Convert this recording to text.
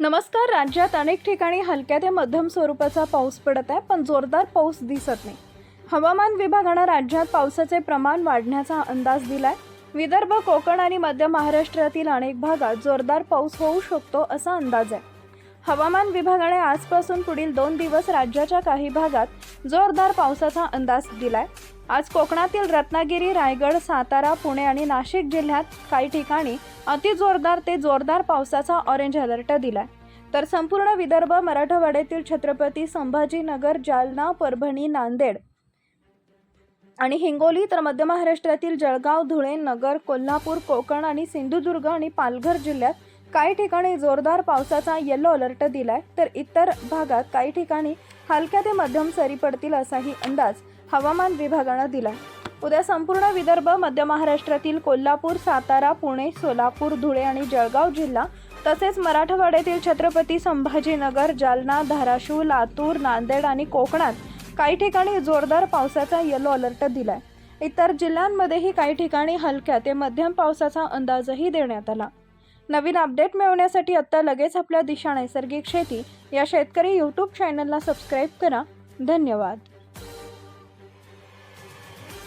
नमस्कार राज्यात अनेक ठिकाणी हलक्या ते मध्यम स्वरूपाचा पाऊस पडत आहे पण जोरदार पाऊस दिसत नाही. हवामान विभागानं राज्यात पावसाचे प्रमाण वाढण्याचा अंदाज दिलाय. विदर्भ कोकण आणि मध्य महाराष्ट्रातील अनेक भागात जोरदार पाऊस होऊ शकतो असा अंदाज आहे. हवामान विभागाने आजपासून पुढील दोन दिवस राज्याच्या काही भागात जोरदार पावसाचा अंदाज दिलाय. आज कोकणातील रत्नागिरी रायगड सातारा पुणे आणि नाशिक जिल्ह्यात काही ठिकाणी अतिजोरदार ते जोरदार पावसाचा ऑरेंज अलर्ट दिलाय. तर संपूर्ण विदर्भ मराठवाड्यातील छत्रपती संभाजीनगर जालना परभणी नांदेड आणि हिंगोली तर मध्य महाराष्ट्रातील जळगाव धुळे नगर कोल्हापूर कोकण आणि सिंधुदुर्ग आणि पालघर जिल्ह्यात काही ठिकाणी जोरदार पावसाचा येलो अलर्ट दिलाय. तर इतर भागात काही ठिकाणी हलक्या ते मध्यम सरी पडतील असाही अंदाज हवामान विभागानं दिला. उद्या संपूर्ण विदर्भ मध्य महाराष्ट्रातील कोल्हापूर सातारा पुणे सोलापूर धुळे आणि जळगाव जिल्हा तसेच मराठवाड्यातील छत्रपती संभाजीनगर जालना धाराशिव लातूर नांदेड आणि कोकणात काही ठिकाणी जोरदार पावसाचा येलो अलर्ट दिलाय. इतर जिल्ह्यांमध्येही काही ठिकाणी हलक्या ते मध्यम पावसाचा अंदाजही देण्यात आला. नवीन अपडेट मिळवण्यासाठी आत्ता लगेच आपल्या दिशा नैसर्गिक शेती या शेतकरी यूट्यूब चॅनलला सबस्क्राईब करा. धन्यवाद.